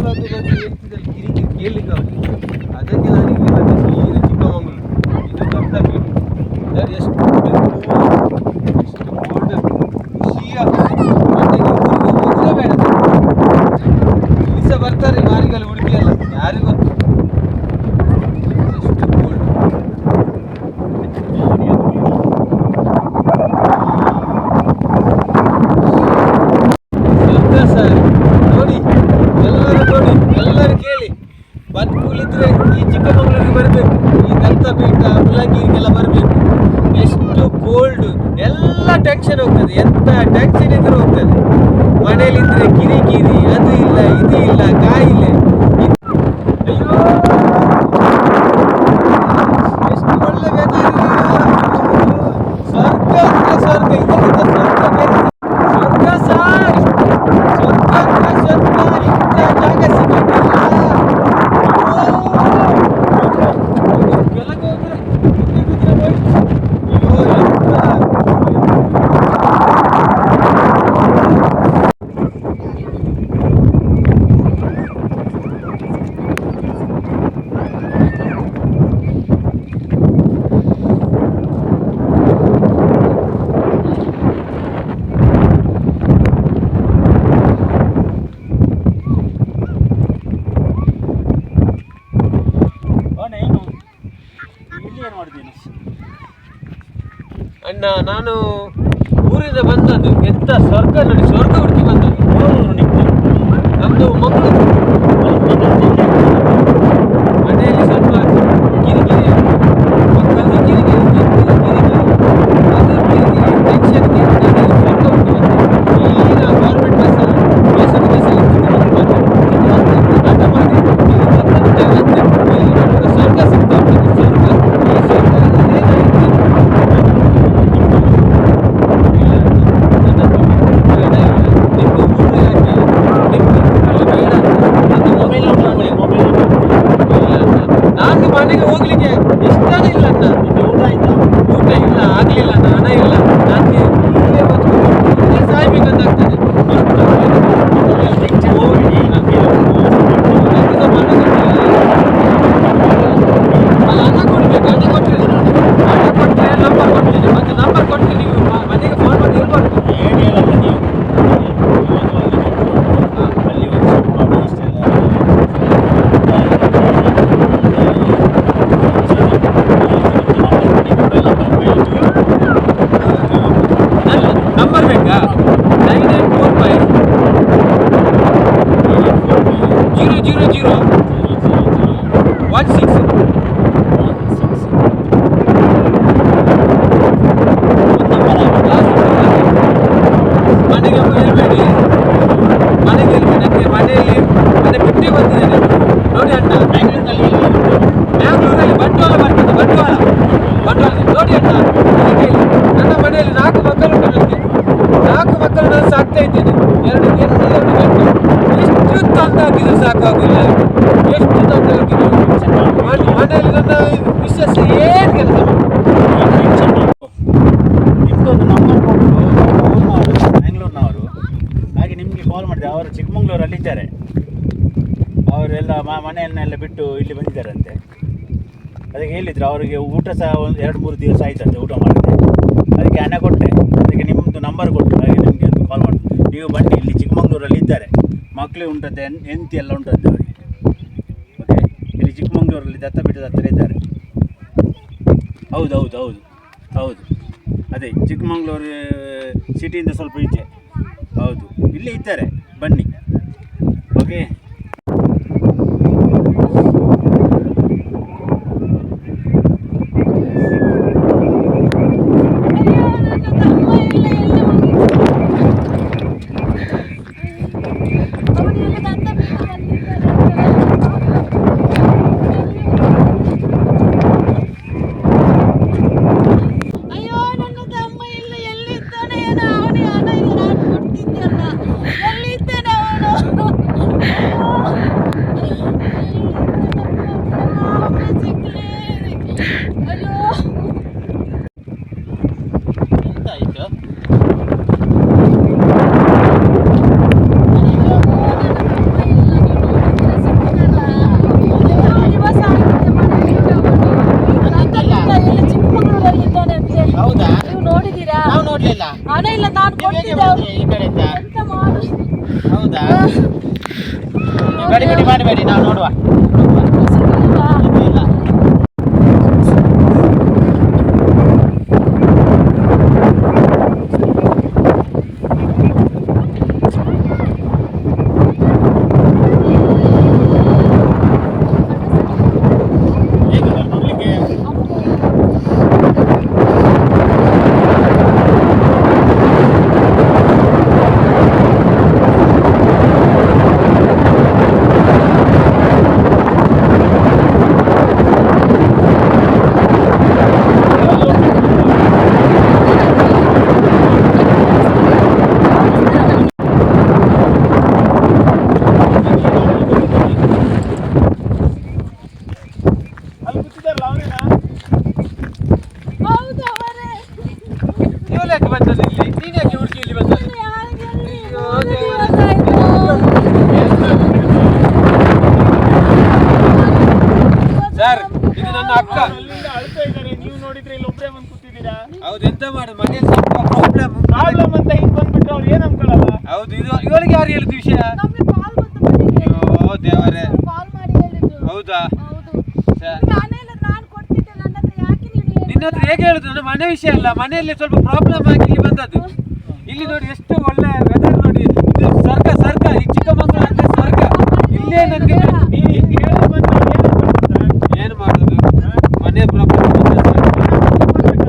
kadar durabilir. ಅಂತ tension ಇದ್ರೆ ಹೋಗ್ತದೆ ಮನೇಲಿದ್ರೆ ಕಿರಿಕಿರಿ ಅದು ಇಲ್ಲ ಇದು ಇಲ್ಲ ಕಾಯಿಲೆ ನಾನು ಊರಿಂದ ಬಂದದ್ದು ಎಂತ ಸ್ವರ್ಗ ನೋಡಿ ಸ್ವರ್ಗ ಹುಡುಕಿ ಬಂದದ್ದು. 别念了，兄弟。ಸಾಕಾಗಿಲ್ಲ ಎಷ್ಟು ದೊಡ್ಡ ಮನೆಯಲ್ಲಿ ನನ್ನ ವಿಶೇಷ ಏನು ಕೆಲಸ ನಿಮ್ಮದೊಂದು ನಂಬರ್ ಕೊಟ್ಟು ಅವರು ಬ್ಯಾಂಗ್ಳೂರ್ನವರು ಹಾಗೆ ನಿಮಗೆ ಕಾಲ್ ಮಾಡಿದೆ. ಅವರು ಚಿಕ್ಕಮಂಗ್ಳೂರಲ್ಲಿದ್ದಾರೆ ಅವರೆಲ್ಲ ಮನೆಯನ್ನೆಲ್ಲ ಬಿಟ್ಟು ಇಲ್ಲಿ ಬಂದಿದ್ದಾರಂತೆ. ಅದಕ್ಕೆ ಹೇಳಿದ್ರು, ಅವರಿಗೆ ಊಟ ಸಹ ಒಂದು ಎರಡು ಮೂರು ದಿವಸ ಅಂತ ಊಟ ಮಾಡಿದೆ. ಅದಕ್ಕೆ ಹಣ ಕೊಟ್ಟೆ. ಅದಕ್ಕೆ ನಿಮ್ಮದು ನಂಬರ್ ಕೊಟ್ಟರು ಹಾಗೆ ನಿಮಗೆ ಕಾಲ್ ಮಾಡಿದೆ. ನೀವು ಬನ್ನಿ, ಇಲ್ಲಿ ಚಿಕ್ಕಮಂಗ್ಳೂರಲ್ಲಿ ಇದ್ದಾರೆ. ಮಕ್ಕಳು ಉಂಟದ್ದೆ ಹೆಂಡತಿ ಎಲ್ಲ ಉಂಟದ್ದು ಅವರಿಗೆ. ಓಕೆ ಇಲ್ಲಿ ಚಿಕ್ಕಮಂಗ್ಳೂರಲ್ಲಿ ದತ್ತಪೀಠದ ಹತ್ತಿರ ಇದ್ದಾರೆ. ಹೌದು ಹೌದು ಹೌದು ಹೌದು. ಅದೇ, ಚಿಕ್ಕಮಂಗ್ಳೂರು ಸಿಟಿಯಿಂದ ಸ್ವಲ್ಪ ಈಚೆ. ಹೌದು. ಇಲ್ಲಿ ಇದ್ದಾರೆ, ಬನ್ನಿ. ಓಕೆ ಹೌದಾ ನೀವು ಗಡಿಬಿಡಿ ಮಾಡಬೇಡಿ ನಾವು ನೋಡುವ ಸಿಗ್ಲಿಲ್ವಾ? ಇದು ಇಲ್ಲ ಹೇಗಿದೆ ನೋಡ್ಲಿಕ್ಕೆ ಅಲ್ಲಿ ಕೂತಿದ್ದಾರಲ್ಲ ಅವರೇನಾ ಹೌದು ಅವರೇ. ಇವಳು ಯಾಕೆ ಬಂದದ್ದು ಇಲ್ಲಿ? ನೀನು ಯಾಕೆ ಹುಡುಗಿ ಇಲ್ಲಿ ಆಯ್ತು. ಸರ್ ಇದು ನನ್ನ ಅಕ್ಕ. ಅಳ್ತಾ ಇದ್ದಾರೆ. ನೀವು ನೋಡಿದ್ರೆ ಇಲ್ಲಿ ಒಬ್ಬರೇ ಬಂದು ಕೂತಿದ್ದೀರಾ? ಹೌದು ಎಂತ ಮಾಡು ಮನೆಯಲ್ಲಿ ಸ್ವಲ್ಪ ಪ್ರಾಬ್ಲಮ್ ಪ್ರಾಬ್ಲಮ್ ಅಂತ ಹಿಂಗ್ ಬಂದ್ಬಿಟ್ರೆ ಅವ್ರು ಏನು ಅನ್ಕೊಳ್ಳಲ್ಲ ಹೌದು ಇದು ಇವಳಿಗೆ ಯಾರು ಹೇಳಿದ ವಿಷಯ ನಮ್ಗೆ ಕಾಲ್ ಬಂತು ಮನೆಗೆ. ಅಯ್ಯೋ ದೇವರೇ ಕಾಲ್ ಮಾಡಿ ಹೇಳಿದ್ರು ಹೌದಾ ಹೌದು ಸ- ನಾನೇ ಇಲ್ಲ ನಾನು ಕೊಡ್ತಿದ್ದೆ ನನ್ನ ಹತ್ರ ಯಾಕೆ ನೀನು ಹೇಳಿಲ್ಲ? ಹತ್ರ ಹೇಗೆ ಹೇಳುದು? ನನ್ನ ಮನೆ ವಿಷಯ ಅಲ್ಲ. ಮನೆಯಲ್ಲಿ ಸ್ವಲ್ಪ ಪ್ರಾಬ್ಲಮ್ ಆಗಿ ಇಲ್ಲಿ ಬಂದದ್ದು. ಇಲ್ಲಿ ನೋಡಿ ಎಷ್ಟು ಒಳ್ಳೆ ವೆದರ್ ನೋಡಿ. ಇದು ಸ್ವರ್ಗ ಸ್ವರ್ಗ ಈ ಚಿಕ್ಕಮಂಗ್ಳೂರು ಸ್ವರ್ಗ ಇಲ್ಲೇ ನನಗೆ ನೀವು ಹಿಂಗ್ ಹೇಳಿ ಬಂದ್ರೆ ಏನ್ ಅನ್ಕೊಳ್ತಾರೆ ಸರ್? ಏನು ಮಾಡೋದು ಮನೆ ಪ್ರಾಬ್ಲಮ್ ಅದಕ್ಕೆ ನಾನು ಸೀರೆ ಬಂದೆ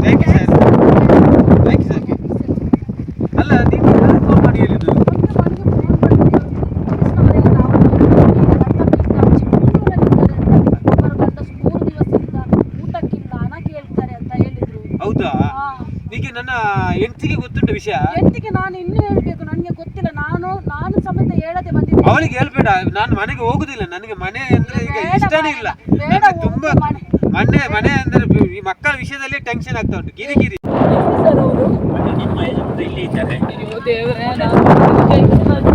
thank you sir thank you sir ಅಲ್ಲ ನೀವು ಯಾರು ಫೋನ್ ಮಾಡಿ ಹೇಳಿದ್ದು ಹೌದಾ ಈಗ ನನ್ನ ಹೆಂಡತಿಗೆ ಗೊತ್ತುಂಟು ವಿಷಯ. ಹೆಂಡತಿಗೆ ನಾನು ಇನ್ನೂ ಹೇಳ್ಬೇಕು ನನಗೆ ಗೊತ್ತಿಲ್ಲ. ನಾನು ನಾನು ಸಮೇತ ಹೇಳದೆ ಬಂದಿದ್ದೆ. ಅವಳಿಗೆ ಹೇಳ್ಬೇಡ ನಾನು ಮನೆಗೆ ಹೋಗುದಿಲ್ಲ. ನನಗೆ ಮನೆ ಅಂದ್ರೆ ಈಗ ಬೇಡ ಇಷ್ಟನೇ ಇಲ್ಲ. ಬೇಡ, ನನಗೆ ಹೋಗು ತುಂಬಾ ಮನೆ. ಮನೆ ಮನೆ ಅಂದ್ರೆ ಈ ಮಕ್ಕಳ ವಿಷಯದಲ್ಲಿ ಟೆನ್ಷನ್ ಆಗ್ತಾ ಉಂಟು. ಗಿರಿ ಸರ್ ಅವರು? ನಿಮ್ಮ ಇಲ್ಲಿ ಇದ್ದಾರೆ. ದೇವರೇ ನಾನು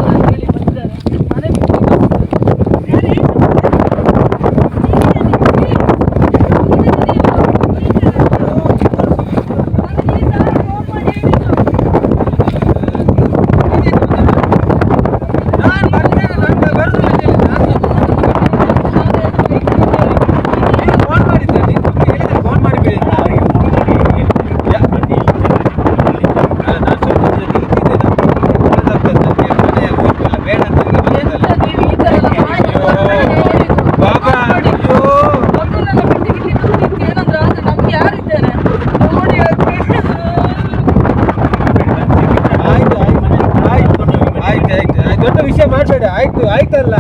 ಮಾಡಬೇಡ ಆಯ್ತು ಆಯ್ತಲ್ಲ?